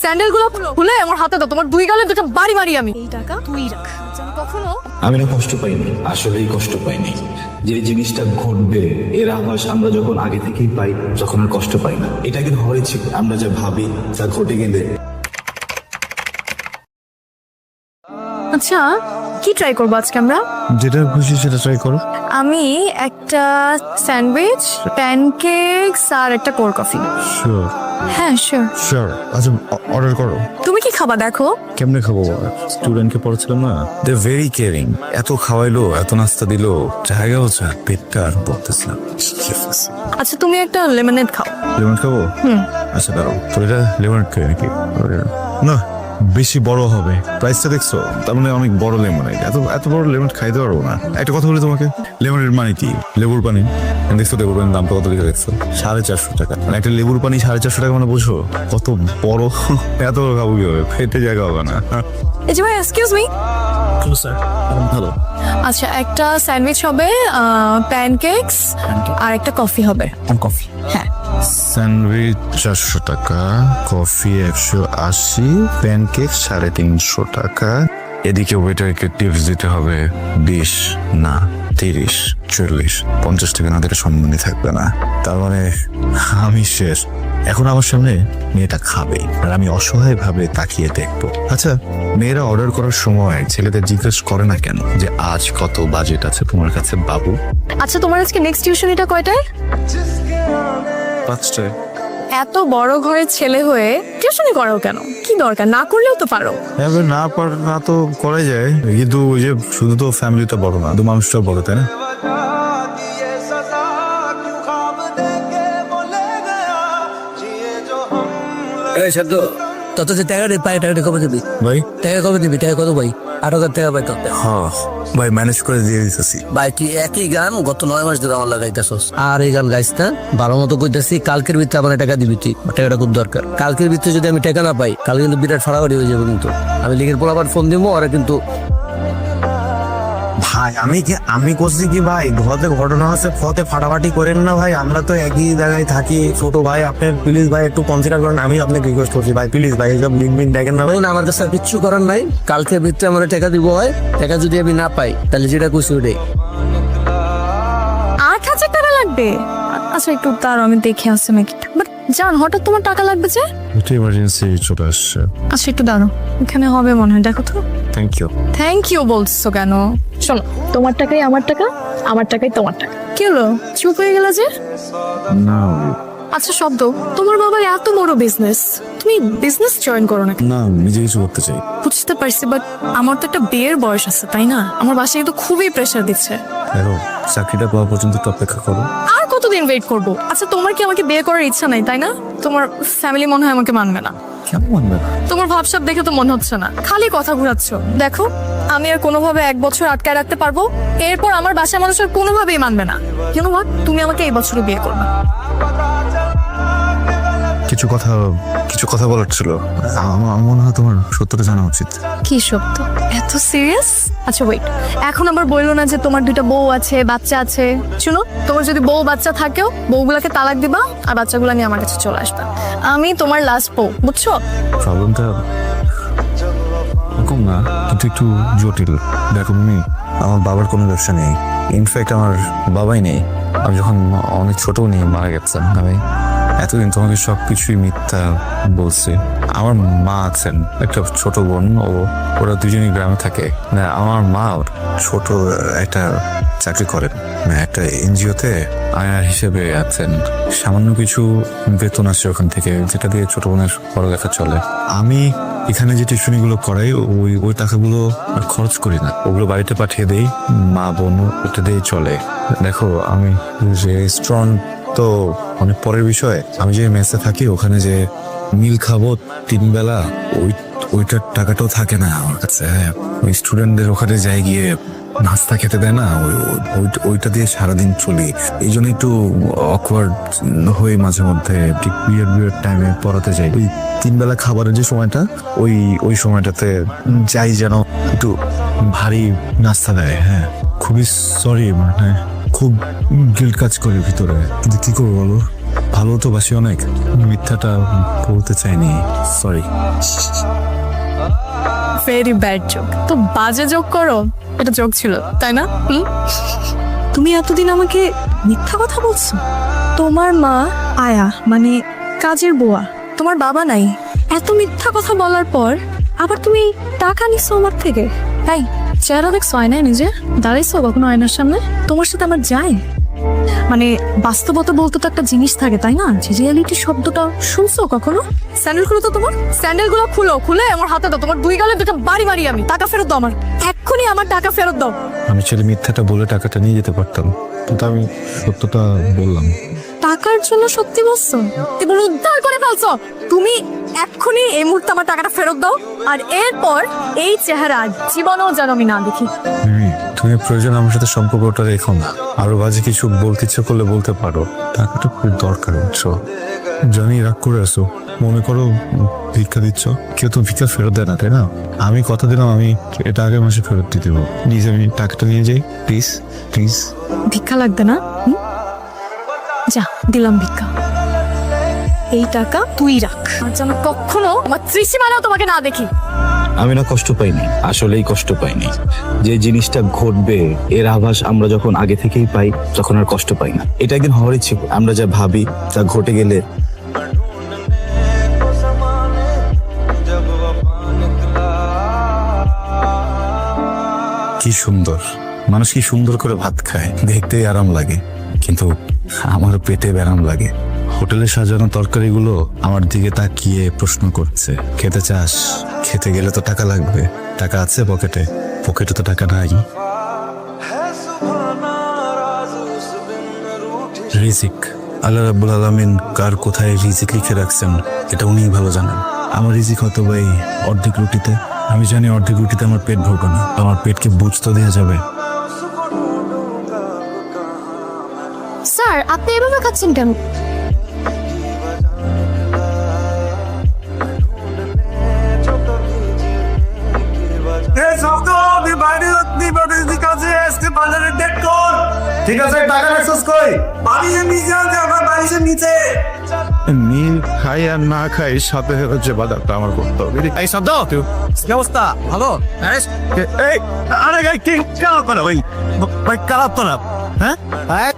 স্যান্ডেলগুলো খুলে আমার হাতে দাও তোমার দুই গালে দুটো বাড়ি মারি আমি। এই টাকা তুই রাখ। কখনো আমি না কষ্ট পাইনি আসলেই কষ্ট পাইনি। যে জিনিসটা ঘটবে এর আভাস আমরা যখন আগে থেকেই পাই তখন আর কষ্ট পাই না। এটা কিন্তু হয়েছে আমরা যা ভাবি তা ঘটে গেলে। আচ্ছা কি ট্রাই করব আজকে আমরা? যেটা খুশি সেটা ট্রাই করো। আমি একটা স্যান্ডউইচ প্যানকেকস আর একটা কোল্ড কফি শিওর হ্যাঁ শিওর শিওর আচ্ছা অর্ডার করো। তুমি কি খাবা দেখো। কেমনে খাব? স্টুডেন্টকে পড়াচ্ছিলাম না? দে ভেরি কেয়ারিং এত খাওয়াইলো এত নাস্তা দিলো। জায়গা হচ্ছে আর পেটটা আর বলতেছিলাম আচ্ছা তুমি একটা লেমনেড খাও। লেমন খাব? হুম। আচ্ছা দাঁড়াও। তোর এটা লেমন খাই নাকি? না। বেশি বড় হবে। প্রাইসটা দেখছ? তার মানে অনেক বড় লেমন এত এত বড় লেমন খাইতে পারব না। একটা কথা বলি তোমাকে। লেমনের মানে কি? লেবুর পানি। দেখছ লেবুর পানির দামটা কত লিখে দেখছ সাড়ে চারশো টাকা। মানে একটা লেবুর পানি সাড়ে চারশো টাকা মানে বুঝো? কত বড়? এত বড় খাব কি হবে খেতে জায়গা হবে না। এই যে ভাই এক্সকিউজ মি স্যার ভালো আচ্ছা একটা স্যান্ডউইচ হবে প্যানকেকস আর একটা কফি হবে। কফি হ্যাঁ। স্যান্ডউইচ চারশো টাকা, কফি একশো আশি, প্যানকেক সাড়ে তিনশো টাকা। এদিকে ওয়েটারকে টিপস দিতে হবে, বিশ না তিরিশ, চল্লিশ, পঞ্চাশ টাকা না দিলে সম্মানই থাকবে না। তার মানে আমি শেষ। এখন আমার সামনে মেয়েটা খাবে আর আমি অসহায় ভাবে তাকিয়ে দেখব। আচ্ছা মেয়েরা অর্ডার করার সময় ছেলেদের জিজ্ঞেস করে না কেন যে আজ কত বাজেট আছে তোমার কাছে, বাবু? আচ্ছা তোমার আজকে নেক্সট টিউশন এটা কয়টায়? পাঁচটায় এত বড় ঘরের ছেলে হয়ে টিউশনি করো কেন? কি দরকার? না করলেও তো পারো। হ্যাঁ, এবার না পার না তো করা যায়। কিন্তু ওই যে শুধু তো ফ্যামিলি তো বড় না দু মানুষটা বড় তাই না? এই সাধ্য। তত যে টাকা পাই টাকাটা কবে দিবি? ভাই? টাকা কবে দিবি? টাকা কত ভাই? আট হাজার টাকা পাই তত হ্যাঁ ভাই ম্যানেজ করে দিয়ে দিতেছি। ভাই তুই একই গান গত নয় মাস ধরে আমার লাগাইতেছস। আর এই গান গাইস না ভালো মতো কইতাছি কালকের ভিতরে আমার টাকা দিবি তুই। টাকাটা খুব দরকার। কালকের ভিতরে যদি আমি টাকা না পাই কালকে কিন্তু বিরাট ফাড়াফাড়ি হয়ে যাবে কিন্তু। আমি লিগের পর আবার ফোন দিবো আর কিন্তু ভাই আমি কি আমি করছি কি ভাই? ঘরে ঘটনা হচ্ছে ফতে ফাটাফাটি করেন না ভাই আমরা তো একই জায়গায় থাকি। ছোট ভাই আপনি প্লিজ ভাই একটু কনসিডার করেন আমি আপনাকে রিকোয়েস্ট করছি ভাই প্লিজ ভাই এইসব লিঙ্ক মিন দেখেন না ভাই। ভাই আমার কাছে আর কিচ্ছু করার নাই। কালকের ভিতরে আমার টাকা দিব হয় টাকা যদি আমি না পাই তাহলে যেটা কইছি ওটাই। আট হাজার টাকা লাগবে? আচ্ছা একটু তার আমি দেখে আসছি নাকি। বাট জান হঠাৎ তোমার টাকা লাগবে যে? একটু ইমার্জেন্সি চলে আসছে। আচ্ছা একটু দাঁড়ো এখানে হবে মনে হয় দেখো তো। থ্যাংক ইউ থ্যাংক ইউ বলছো কেন? শোনো তোমার টাকাই আমার টাকা আমার টাকাই তোমার টাকা। কি হলো? চুপ হয়ে গেলে যে? না আচ্ছা শব্দ। তোমার বাবার এত বড় বিজনেস তুমি বিজনেস জয়েন করো না না নিজে কিছু করতে চাই। বুঝতে পারছি বাট আমার তো একটা বিয়ের বয়স আছে তাই না? আমার বাসায় তো খুবই প্রেশার দিচ্ছে। দেখো চাকরিটা পাওয়া পর্যন্ত একটু অপেক্ষা করো। আর কতদিন ওয়েট করব? আচ্ছা তোমার কি আমাকে বিয়ে করার ইচ্ছা নাই তাই না? তোমার ফ্যামিলি মনে হয় আমাকে মানবে না। কেমন মানবে না? তোমার ভাবসাব দেখে তো মনে হচ্ছে না। খালি কথা ঘুরাচ্ছ। দেখো আমি আর কোনোভাবে এক বছর আটকায় রাখতে পারব? এরপর আমার বাসার মানুষ আর কোনোভাবেই মানবে না। কেন ভাব তুমি আমাকে এই বছরে বিয়ে করবে। কিছু কথা কিছু কথা বলার ছিল। আমার আমার মনে হয় তোমার সত্যটা জানা উচিত। কি সত্য? এত সিরিয়াস আচ্ছা ওয়েট এখন আবার বলল না যে তোমার দুইটা বউ আছে বাচ্চা আছে। শুনো তোমার যদি বউ বাচ্চা থাকেও বউগুলাকে তালাক দিবা আর বাচ্চাগুলো নিয়ে আমার কাছে চলে আসবা। আমি তোমার লাস্ট বউ বুঝছ? প্রবলেমটা কম না, কিন্তু একটু জটিল। দেখো তুমি আমার বাবার কোনো ব্যবসা নেই। ইনফ্যাক্ট আমার বাবাই নেই। আমি যখন অনেক ছোট নিয়ে মারা গেছেন আমি এতদিন তোমাকে সব কিছুই মিথ্যা বলছি। আমার মা আছেন, একটা ছোট বোন, ও, ওরা দুজনই গ্রামে থাকে। আমার মা ছোট একটা চাকরি করেন। মানে একটা এনজিওতে আয়ার হিসেবে আছেন। সামান্য কিছু বেতন আসে ওখান থেকে, যেটা দিয়ে ছোট বোনের পড়ালেখা চলে। আমি এখানে যে টিউশনিগুলো করাই, ওই ওই টাকাগুলো খরচ করি না। ওগুলো বাড়িতে পাঠিয়ে দেই, মা, বোন ওটা দিয়েই চলে। দেখো, আমি যে রেস্টুরেন্ট তো অনেক পরের বিষয়, আমি যে মেসে থাকি, ওখানে যে মিল খাব তিন বেলা, ওই, ওইটার টাকাটাও থাকে না আমার কাছে হ্যাঁ। ওই স্টুডেন্টদের ওখানে যাই গিয়ে নাস্তা খেতে দেয় না, ওই ওই- ওইটা দিয়ে সারাদিন চলি। এই জন্য একটু অকওয়ার্ড হয়ে মাঝে মধ্যে ঠিক বিয়ার বিয়ার টাইমে পড়াতে যাই। ওই তিন বেলা খাবারের যে সময়টা, ওই ওই সময়টাতে যাই যেন একটু ভারী নাস্তা দেয় হ্যাঁ। খুবই সরি মানে খুব গিল্ট কাজ করে ভিতরে। কিন্তু কি করব বলো? ভালো তো বাসি অনেক। মিথ্যাটা বলতে চাইনি সরি ভেরি ব্যাড জোক তো বাজে জোক করো, এটা জোক ছিল, তাই না? তুমি এতদিন আমাকে মিথ্যা কথা বলছো। তোমার মা আয়া মানে কাজের বোয়া, তোমার বাবা নাই। এত মিথ্যা কথা বলার পর আবার তুমি টাকা নিছো আমার থেকে। তাই চেহারা দেখছ আয়নায় নিজে? দাঁড়াইছো কখনো আয়নার সামনে? তোমার সাথে আমার যায়? মানে বাস্তবতা বলতে তো একটা জিনিস থাকে তাই না? যে রিয়ালিটি শব্দটা শুনছো কখনো? স্যান্ডেল খুলো তো তোমার। স্যান্ডেলগুলো খুলো খুলে আমার হাতে দাও। তোমার দুই গালে দুটো বাড়ি মারি আমি। টাকা ফেরত দাও আমার। এক্ষুনি আমার টাকা ফেরত দাও। আমি ছেলে মিথ্যাটা বলে টাকাটা নিয়ে যেতে পারতাম কিন্তু আমি সত্যটা বললাম। টাকার জন্য সত্যি বলছো? তুমি উদ্ধার করে ফেলছো। তুমি এক্ষুনি এই মুহূর্তে আমার টাকাটা ফেরত দাও আর এরপর এই চেহারা জীবনেও যেন আমি না দেখি। তুমি প্রয়োজন আমার সাথে সম্পর্কটা রেখো না। আরও বাজে কিছু বলতে ইচ্ছে করলে বলতে পারো। টাকাটা খুব দরকার বুঝছ? জানি রাগ করে আসো। মনে করো ভিক্ষা দিচ্ছ। কেউ তো ভিক্ষা ফেরত দেয় না তাই না? আমি কথা দিলাম আমি এটা আগের মাসে ফেরত দিয়ে দেবো। প্লিজ আমি টাকাটা নিয়ে যাই। Please please. ভিক্ষা লাগবে না? হুম? যা দিলাম ভিক্ষা। এই টাকা তুই রাখ। আর যেন কখনো আমার ত্রিসীমানাও তোমাকে না দেখি। আমি না কষ্ট পাইনি আসলেই কষ্ট পাইনি। যে জিনিসটা ঘটবে এর আভাস আমরা যখন আগে থেকেই পাই তখন আর কষ্ট পাই না। এটা একদিন হওয়ারই ছিল আমরা যা ভাবি তা ঘটে গেলে কি সুন্দর। মানুষ কি সুন্দর করে ভাত খায় দেখতেই আরাম লাগে। কিন্তু আমার পেটে ব্যারাম লাগে। হোটেলে সাজানো তরকারিগুলো আমার দিকে তাকিয়ে প্রশ্ন করছে। খেতে চাস? খেতে গেলে তো টাকা লাগবে। টাকা আছে পকেটে? পকেটে তো টাকা নাই। রিজিক। আল্লাহ রাবুল আলমিন কার কোথায় রিজিক লিখে রাখছেন, এটা উনিই ভালো জানেন। আমার রিজিক বা এই অর্ধেক রুটিতে। আমি জানি অর্ধেক রুটিতে আমার পেট ভরবে না। আমার পেটকে বুঝতে দেওয়া যাবে। আপনি এভাবে খাচ্ছেন কেন? ঠিক নিচে। খাই আর না খাই বাজারটা আমার শব্দ! অবস্থা? এই আরে গাই হ্যাঁ? হ্যাঁ?